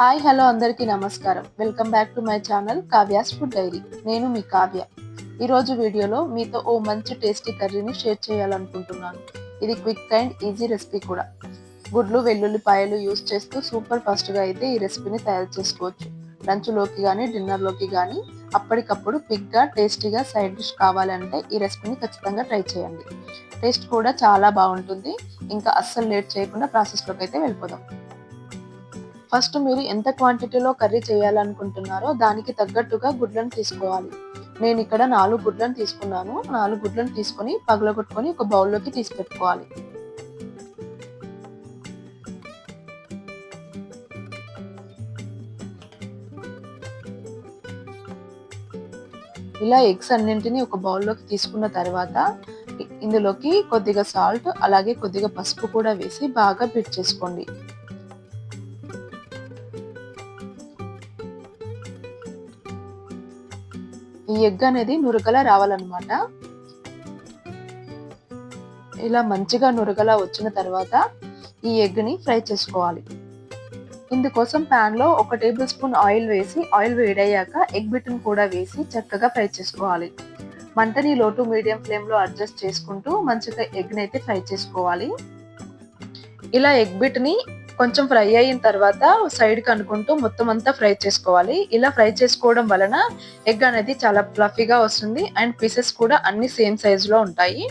Hi hello అందరికీ నమస్కారం. Welcome back to my channel Kavya's food diary. నేను మీ కావ్య. ఈరోజు వీడియోలో మీతో ఓ మంచి టేస్టీ కర్రీని షేర్ చేయాలనుకుంటున్నాను. ఇది క్విక్ అండ్ ఈజీ రెసిపీ కూడా. గుడ్లు వెల్లుల్లిపాయలు యూస్ చేస్తూ సూపర్ ఫాస్ట్గా అయితే ఈ రెసిపీని తయారు చేసుకోవచ్చు. లంచ్లోకి కానీ డిన్నర్లోకి కానీ అప్పటికప్పుడు క్విక్గా టేస్టీగా సైడ్ డిష్ కావాలంటే ఈ రెసిపీని ఖచ్చితంగా ట్రై చేయండి. టేస్ట్ కూడా చాలా బాగుంటుంది. ఇంకా అస్సలు లేట్ చేయకుండా ప్రాసెస్లోకి అయితే వెళ్ళిపోదాం. ఫస్ట్ మీరు ఎంత క్వాంటిటీలో కర్రీ చేయాలనుకుంటున్నారో దానికి తగ్గట్టుగా గుడ్లను తీసుకోవాలి. నేను ఇక్కడ నాలుగు గుడ్లను తీసుకున్నాను. నాలుగు గుడ్లను తీసుకొని పగలగొట్టుకొని ఒక బౌల్లోకి తీసి పెట్టుకోవాలి. ఇలా ఎగ్స్ అన్నింటినీ ఒక బౌల్లోకి తీసుకున్న తర్వాత ఇందులోకి కొద్దిగా సాల్ట్ అలాగే కొద్దిగా పసుపు కూడా వేసి బాగా బీట్ చేసుకోండి. ఈ ఎగ్ అనేది నురగలా రావాలన్నమాట. ఇలా మంచిగా నురగలా వచ్చిన తర్వాత ఈ ఎగ్ని ఫ్రై చేసుకోవాలి. ఇందుకోసం ప్యాన్లో ఒక టేబుల్ స్పూన్ ఆయిల్ వేసి ఆయిల్ వేడయ్యాక ఎగ్ బిట్ని కూడా వేసి చక్కగా ఫ్రై చేసుకోవాలి. మంటని లోటు మీడియం ఫ్లేమ్లో అడ్జస్ట్ చేసుకుంటూ మంచిగా ఎగ్ని అయితే ఫ్రై చేసుకోవాలి. ఇలా ఎగ్ బిట్ని కొంచెం ఫ్రై అయిన తర్వాత సైడ్ కనుక్కుంటూ మొత్తం అంతా ఫ్రై చేసుకోవాలి. ఇలా ఫ్రై చేసుకోవడం వలన ఎగ్ అనేది చాలా ఫ్లఫీగా వస్తుంది అండ్ పీసెస్ కూడా అన్ని సేమ్ సైజ్లో ఉంటాయి.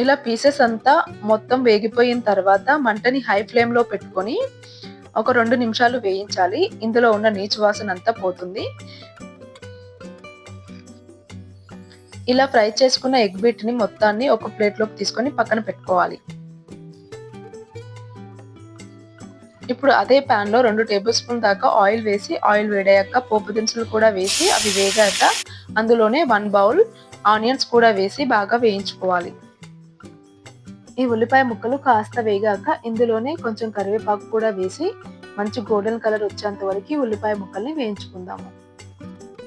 ఇలా పీసెస్ అంతా మొత్తం వేగిపోయిన తర్వాత మంటని హై ఫ్లేమ్లో పెట్టుకొని ఒక రెండు నిమిషాలు వేయించాలి. ఇందులో ఉన్న నీచు వాసన అంతా పోతుంది. ఇలా ఫ్రై చేసుకున్న ఎగ్ బీట్ని మొత్తాన్ని ఒక ప్లేట్లోకి తీసుకొని పక్కన పెట్టుకోవాలి. ఇప్పుడు అదే ప్యాన్లో రెండు టేబుల్ స్పూన్ దాకా ఆయిల్ వేసి ఆయిల్ వేడాక పోపు దినుసులు కూడా వేసి అవి వేగాక అందులోనే వన్ బౌల్ ఆనియన్స్ కూడా వేసి బాగా వేయించుకోవాలి. ఈ ఉల్లిపాయ ముక్కలు కాస్త వేగాక ఇందులోనే కొంచెం కరివేపాకు కూడా వేసి మంచి గోల్డెన్ కలర్ వచ్చేంత వరకు ఉల్లిపాయ ముక్కల్ని వేయించుకుందాము.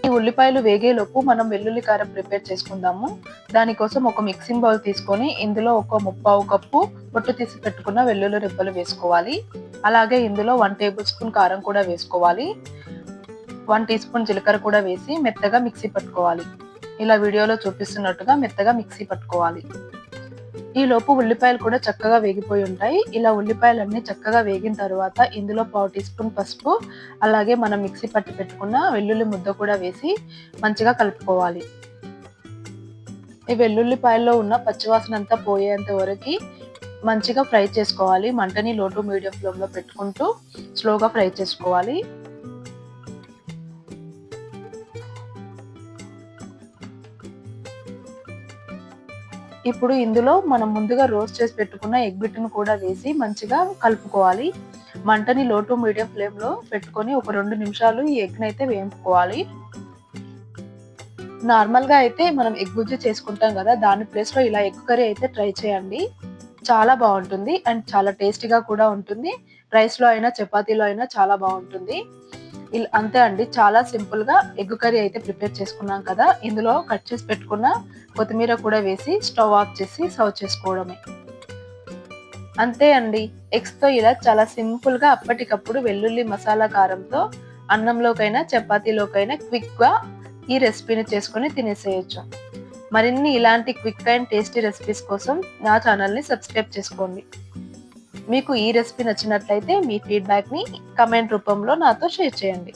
ఈ ఉల్లిపాయలు వేగేలోపు మనం వెల్లుల్లి కారం ప్రిపేర్ చేసుకుందాము. దానికోసం ఒక మిక్సింగ్ బౌల్ తీసుకొని ఇందులో ఒక ముప్పావు కప్పు పొట్టు తీసి పెట్టుకున్న వెల్లుల్లి రెబ్బలు వేసుకోవాలి. అలాగే ఇందులో వన్ టేబుల్ స్పూన్ కారం కూడా వేసుకోవాలి. వన్ టీ స్పూన్ జీలకర్ర కూడా వేసి మెత్తగా మిక్సీ పట్టుకోవాలి. ఇలా వీడియోలో చూపిస్తున్నట్టుగా మెత్తగా మిక్సీ పట్టుకోవాలి. ఈ లోపు ఉల్లిపాయలు కూడా చక్కగా వేగిపోయి ఉంటాయి. ఇలా ఉల్లిపాయలు అన్నీ చక్కగా వేగిన తర్వాత ఇందులో పావు టీ స్పూన్ పసుపు అలాగే మనం మిక్సీ పట్టి పెట్టుకున్న వెల్లుల్లి ముద్ద కూడా వేసి మంచిగా కలుపుకోవాలి. ఈ వెల్లుల్లిపాయల్లో ఉన్న పచ్చివాసన అంతా పోయేంత వరకు మంచిగా ఫ్రై చేసుకోవాలి. మంటని లో టు మీడియం ఫ్లేమ్లో పెట్టుకుంటూ స్లోగా ఫ్రై చేసుకోవాలి. ఇప్పుడు ఇందులో మనం ముందుగా రోస్ట్ చేసి పెట్టుకున్న ఎగ్ బిట్ను కూడా వేసి మంచిగా కలుపుకోవాలి. మంటని లో టు మీడియం ఫ్లేమ్లో పెట్టుకొని ఒక రెండు నిమిషాలు ఈ ఎగ్ని అయితే వేయించుకోవాలి. నార్మల్గా అయితే మనం ఎగ్ గుజ్జు చేసుకుంటాం కదా దాని ప్లేస్లో ఇలా ఎగ్ కర్రీ అయితే ట్రై చేయండి. చాలా బాగుంటుంది అండ్ చాలా టేస్టీగా కూడా ఉంటుంది. రైస్లో అయినా చపాతీలో అయినా చాలా బాగుంటుంది. అంతే అండి. చాలా సింపుల్గా ఎగ్ కర్రీ అయితే ప్రిపేర్ చేసుకున్నాం కదా. ఇందులో కట్ చేసి పెట్టుకున్న కొత్తిమీర కూడా వేసి స్టవ్ ఆఫ్ చేసి సర్వ్ చేసుకోవడమే. అంతే అండి. ఎగ్స్తో ఇలా చాలా సింపుల్గా అప్పటికప్పుడు వెల్లుల్లి మసాలా కారంతో అన్నంలోకైనా చపాతీలోకైనా క్విక్గా ఈ రెసిపీని చేసుకుని తినేసేయచ్చు. మరిన్ని ఇలాంటి క్విక్ అండ్ టేస్టీ రెసిపీస్ కోసం నా ఛానల్ని సబ్స్క్రైబ్ చేసుకోండి. మీకు ఈ రెసిపీ నచ్చినట్లయితే మీ ఫీడ్బ్యాక్ని కమెంట్ రూపంలో నాతో షేర్ చేయండి.